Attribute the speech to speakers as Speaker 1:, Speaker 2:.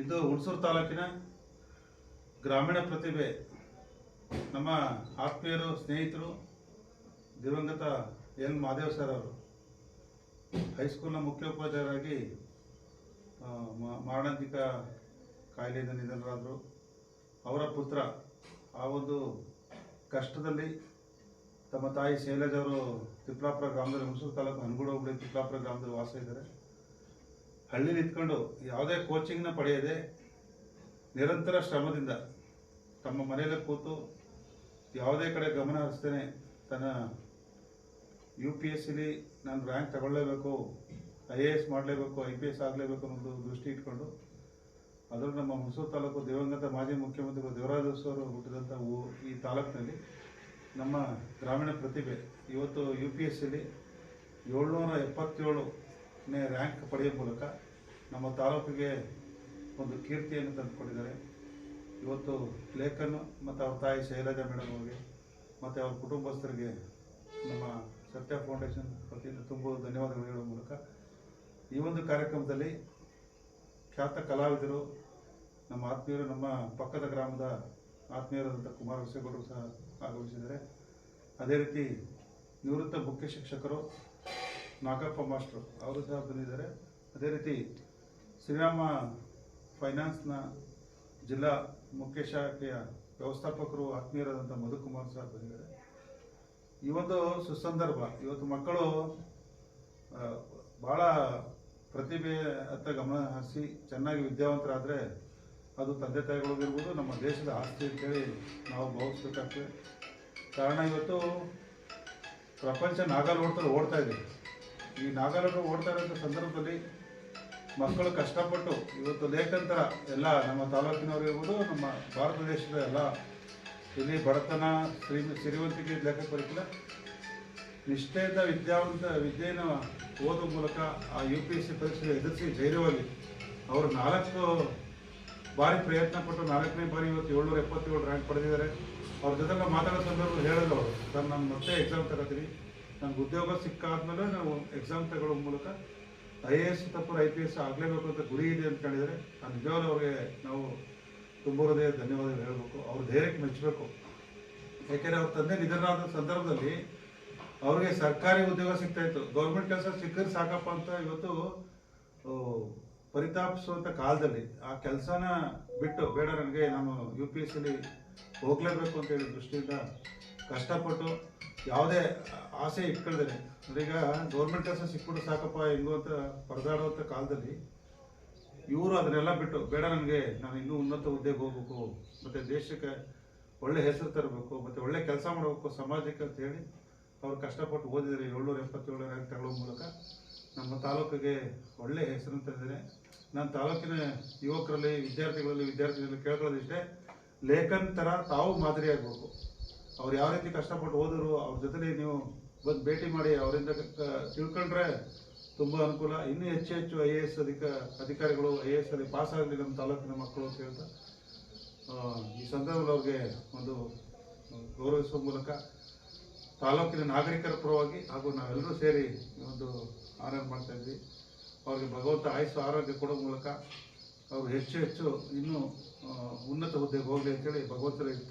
Speaker 1: ಇದು ಹುಣಸೂರು ತಾಲೂಕಿನ ಗ್ರಾಮೀಣ ಪ್ರತಿಭೆ. ನಮ್ಮ ಆತ್ಮೀಯರು, ಸ್ನೇಹಿತರು, ದಿವಂಗತ ಎನ್ ಮಾದೇವ್ ಸರ್ ಅವರು. ಹೈಸ್ಕೂಲ್ನ ಮುಖ್ಯೋಪಾಧ್ಯಾಯರಾಗಿ ಮಾರಣಾಂತಿಕ ಕಾಯಿಲೆಯಿಂದ ನಿಧನರಾದರು. ಅವರ ಪುತ್ರ, ಆ ಒಂದು ಕಷ್ಟದಲ್ಲಿ ತಮ್ಮ ತಾಯಿ ಶೈಲಜ್ ಅವರು ತಿಪ್ಲಾಪುರ ಗ್ರಾಮದಲ್ಲಿ, ಹುಣಸೂರು ತಾಲೂಕು ಹನ್ಗೂಡು ಹೋಬಳಿ ತಿಪ್ಲಾಪುರ ಗ್ರಾಮದಲ್ಲಿ ವಾಸ ಇದ್ದಾರೆ. ಹಳ್ಳಿಲಿ ನಿಂತ್ಕೊಂಡು ಯಾವುದೇ ಕೋಚಿಂಗ್ನ ಪಡೆಯದೆ ನಿರಂತರ ಶ್ರಮದಿಂದ ತಮ್ಮ ಮನೆಯಲ್ಲೇ ಕೂತು ಯಾವುದೇ ಕಡೆ ಗಮನ ಹರಿಸ್ತೇನೆ ತನ್ನ ಯು ಪಿ ಎಸ್ ಸಿಲಿ ನಾನು ರ್ಯಾಂಕ್ ತಗೊಳ್ಳೇಬೇಕು ಐ ಎ ಎಸ್ ಮಾಡಲೇಬೇಕು ಐ ಪಿ ಎಸ್ ಆಗಲೇಬೇಕು ಅನ್ನೋದು ದೃಷ್ಟಿ ಇಟ್ಕೊಂಡು ಅದರ ನಮ್ಮ ಹುಣಸೂರು ತಾಲೂಕು ದಿವಂಗತ ಮಾಜಿ ಮುಖ್ಯಮಂತ್ರಿಗಳು ದೇವರಾಜ ಅವರು ಹುಟ್ಟಿದಂಥ ಊ ಈ ತಾಲೂಕಿನಲ್ಲಿ ನಮ್ಮ ಗ್ರಾಮೀಣ ಪ್ರತಿಭೆ ಇವತ್ತು ಯು ಪಿ ಎಸ್ ಸಿಲಿ ಏಳ್ನೂರ ಎಪ್ಪತ್ತೇಳನೇ ರ್ಯಾಂಕ್ ಪಡೆಯುವ ಮೂಲಕ ನಮ್ಮ ತಾಲೂಕಿಗೆ ಒಂದು ಕೀರ್ತಿಯನ್ನು ತಂದುಕೊಟ್ಟಿದ್ದಾರೆ. ಇವತ್ತು ಲೇಖನ್ ಮತ್ತು ಅವ್ರ ತಾಯಿ ಶೈಲಜಾ ಮೇಡಮ್ ಅವರಿಗೆ, ಮತ್ತು ಅವ್ರ ಕುಟುಂಬಸ್ಥರಿಗೆ ನಮ್ಮ ಸತ್ಯ ಫೌಂಡೇಶನ್ ವತಿಯಿಂದ ತುಂಬ ಧನ್ಯವಾದಗಳು ಹೇಳುವ ಮೂಲಕ ಈ ಒಂದು ಕಾರ್ಯಕ್ರಮದಲ್ಲಿ ಖ್ಯಾತ ಕಲಾವಿದರು, ನಮ್ಮ ಆತ್ಮೀಯರು, ನಮ್ಮ ಪಕ್ಕದ ಗ್ರಾಮದ ಆತ್ಮೀಯರಾದಂಥ ಕುಮಾರ ಹುಸೇಗೌಡರು ಸಹ ಆಗಮಿಸಿದ್ದಾರೆ ಅದೇ ರೀತಿ ನಿವೃತ್ತ ಮುಖ್ಯ ಶಿಕ್ಷಕರು ನಾಗಪ್ಪ ಮಾಸ್ಟ್ರು, ಅವರು ಸಹ ಬಂದಿದ್ದಾರೆ. ಅದೇ ರೀತಿ ಶ್ರೀರಾಮ ಫೈನಾನ್ಸ್ನ ಜಿಲ್ಲಾ ಮುಖ್ಯ ಶಾಖೆಯ ವ್ಯವಸ್ಥಾಪಕರು ಆತ್ಮೀಯರಾದಂಥ ಮಧುಕುಮಾರ್ ಸಹ ಬಂದಿದ್ದಾರೆ. ಈ ಒಂದು ಸುಸಂದರ್ಭ, ಇವತ್ತು ಮಕ್ಕಳು ಭಾಳ ಪ್ರತಿಭೆ ಅತ್ತ ಗಮನ ಹರಿಸಿ ಚೆನ್ನಾಗಿ ವಿದ್ಯಾವಂತರಾದರೆ ಅದು ತಂದೆ ತಾಯಿಗಳಿಗಿರ್ಬೋದು, ನಮ್ಮ ದೇಶದ ಆಸ್ತಿ ಅಂತೇಳಿ ನಾವು ಭಾವಿಸ್ಬೇಕಾಗ್ತದೆ. ಕಾರಣ ಇವತ್ತು ಪ್ರಪಂಚ ನಾಗಾಲೋಟದಲ್ಲಿ ಓಡ್ತಾ ಇದೆ. ಈ ನಾಗರನ್ನು ಓಡ್ತಾ ಇರೋಂಥ ಸಂದರ್ಭದಲ್ಲಿ ಮಕ್ಕಳು ಕಷ್ಟಪಟ್ಟು ಇವತ್ತು ಲೇಖಂತರ ಎಲ್ಲ ನಮ್ಮ ತಾಲೂಕಿನವರು ಇರ್ಬೋದು, ನಮ್ಮ ಭಾರತ ದೇಶದ ಎಲ್ಲ ಇಲ್ಲಿ ಬಡತನ ಶ್ರೀ ಸಿರಿವಂತಿಕೆ ಲೇಖಕ ಬರಲಿಲ್ಲ ನಿಷ್ಠೆಯಿಂದ ವಿದ್ಯಾವಂತ ವಿದ್ಯೆಯನ್ನು ಓದೋ ಮೂಲಕ ಆ ಯು ಪಿ ಎಸ್ ಸಿ ಪರೀಕ್ಷೆ ಎದುರಿಸಿ ಧೈರ್ಯವಾಗಿ ಅವರು ನಾಲ್ಕು ಬಾರಿ ಪ್ರಯತ್ನ ಪಟ್ಟು ನಾಲ್ಕನೇ ಬಾರಿ ಇವತ್ತು ಏಳ್ನೂರ ಎಪ್ಪತ್ತೇಳು ರ್ಯಾಂಕ್ ಪಡೆದಿದ್ದಾರೆ. ಅವ್ರ ಜೊತೆ ಮಾತಾಡೋ ಸಂದರ್ಭದಲ್ಲಿ ಹೇಳಿದ್ರು ಅವರು, ಸರ್, ನಾನು ಮತ್ತೆ ಎಕ್ಸಾಮ್ ತಗೋತೀನಿ. ನನಗೆ ಉದ್ಯೋಗ ಸಿಕ್ಕಾದ್ಮೇಲೆ ನಾವು ಎಕ್ಸಾಮ್ ತಗೊಳ್ಳೋ ಮೂಲಕ ಐ ಎ ಎಸ್ ತಪ್ಪು ಐ ಪಿ ಎಸ್ ಆಗಲೇಬೇಕು ಅಂತ ಗುರಿ ಇದೆ ಅಂತ ಹೇಳಿದರೆ ನಾನು ನಿಜವಾಗ್ಲೂ ಅವ್ರಿಗೆ ನಾವು ತುಂಬ ಹೃದಯ ಧನ್ಯವಾದ ಹೇಳಬೇಕು. ಅವ್ರ ಧೈರ್ಯಕ್ಕೆ ಮೆಚ್ಚಬೇಕು ಯಾಕೆಂದರೆ ಅವ್ರ ತಂದೆ ನಿಧನರಾದ ಸಂದರ್ಭದಲ್ಲಿ ಅವ್ರಿಗೆ ಸರ್ಕಾರಿ ಉದ್ಯೋಗ ಸಿಗ್ತಾ ಇತ್ತು. ಗೌರ್ಮೆಂಟ್ ಕೆಲಸ ಸಿಕ್ಕರೆ ಸಾಕಪ್ಪ ಅಂತ ಇವತ್ತು ಆ, ಪರಿತಾಪಿಸುವಂಥ ಕಾಲದಲ್ಲಿ ಆ ಕೆಲಸನ ಬಿಟ್ಟು ಬೇಡ ನನಗೆ ನಾನು ಯು ಪಿ ಎಸ್ ಸಿಲಿ ಹೋಗ್ಲೇಬೇಕು ಅಂತ ಹೇಳಿ ದೃಷ್ಟಿಯಿಂದ ಕಷ್ಟಪಟ್ಟು ಯಾವುದೇ ಆಸೆ ಇಟ್ಕೊಳ್ದೇನೆ. ಅಂದರೆ ಈಗ ಗೌರ್ಮೆಂಟ್ ಕೆಲಸ ಸಿಕ್ಬಿಟ್ಟು ಸಾಕಪ್ಪ, ಹೆಂಗು ಅಂತ ಪರದಾಡುವಂಥ ಕಾಲದಲ್ಲಿ ಇವರು ಅದನ್ನೆಲ್ಲ ಬಿಟ್ಟು, ಬೇಡ ನನಗೆ, ನಾನು ಇನ್ನೂ ಉನ್ನತ ಹುದ್ದೆಗೆ ಹೋಗ್ಬೇಕು, ಮತ್ತು ದೇಶಕ್ಕೆ ಒಳ್ಳೆ ಹೆಸರು ತರಬೇಕು, ಮತ್ತು ಒಳ್ಳೆ ಕೆಲಸ ಮಾಡಬೇಕು ಸಮಾಜಕ್ಕೆ ಅಂತ ಹೇಳಿ ಅವ್ರು ಕಷ್ಟಪಟ್ಟು ಓದಿದ್ದಾರೆ. ಏಳ್ನೂರ ಎಪ್ಪತ್ತೇಳು ರ್ಯಾಂಕ್ ತಗೊಳ್ಳೋ ಮೂಲಕ ನಮ್ಮ ತಾಲೂಕಿಗೆ ಒಳ್ಳೆ ಹೆಸರು ತಂದಿದ್ದಾರೆ ನಾನು ತಾಲೂಕಿನ ಯುವಕರಲ್ಲಿ, ವಿದ್ಯಾರ್ಥಿಗಳಲ್ಲಿ ವಿದ್ಯಾರ್ಥಿಗಳಲ್ಲಿ ಕೇಳ್ಕೊಳ್ಳೋದಿಷ್ಟೇ, ಲೇಖನ್ ಥರ ತಾವು ಮಾದರಿಯಾಗಬೇಕು. ಅವ್ರು ಯಾವ ರೀತಿ ಕಷ್ಟಪಟ್ಟು ಓದಿದ್ರು, ಅವ್ರ ಜೊತೆಲಿ ನೀವು ಬಂದು ಭೇಟಿ ಮಾಡಿ ಅವರಿಂದ ತಿಳ್ಕೊಂಡ್ರೆ ತುಂಬ ಅನುಕೂಲ. ಇನ್ನೂ ಹೆಚ್ಚು ಹೆಚ್ಚು ಐ ಎ ಎಸ್ ಅಧಿಕ, ಅಧಿಕಾರಿಗಳು ಐ ಎ ಎಸ್ ಅಲ್ಲಿ ಪಾಸ್ ಆಗಲಿ ನಮ್ಮ ತಾಲೂಕಿನ ಮಕ್ಕಳು ಅಂತ ಹೇಳ್ತಾ ಈ ಸಂದರ್ಭದಲ್ಲಿ ಅವ್ರಿಗೆ ಒಂದು ಗೌರವಿಸುವ ಮೂಲಕ ತಾಲೂಕಿನ ನಾಗರಿಕರ ಪರವಾಗಿ ಹಾಗೂ ನಾವೆಲ್ಲರೂ ಸೇರಿ ಒಂದು ಆರಾಮ ಮಾಡ್ತಾ ಇದ್ವಿ. ಅವ್ರಿಗೆ ಭಗವಂತ ಆಯಸ್ಸು, ಆರೋಗ್ಯ ಕೊಡೋ ಮೂಲಕ ಅವರು ಹೆಚ್ಚು ಹೆಚ್ಚು ಇನ್ನೂ ಉನ್ನತ ಹುದ್ದೆಗೆ ಹೋಗಲಿ ಅಂತೇಳಿ ಭಗವಂತರಿಗೆ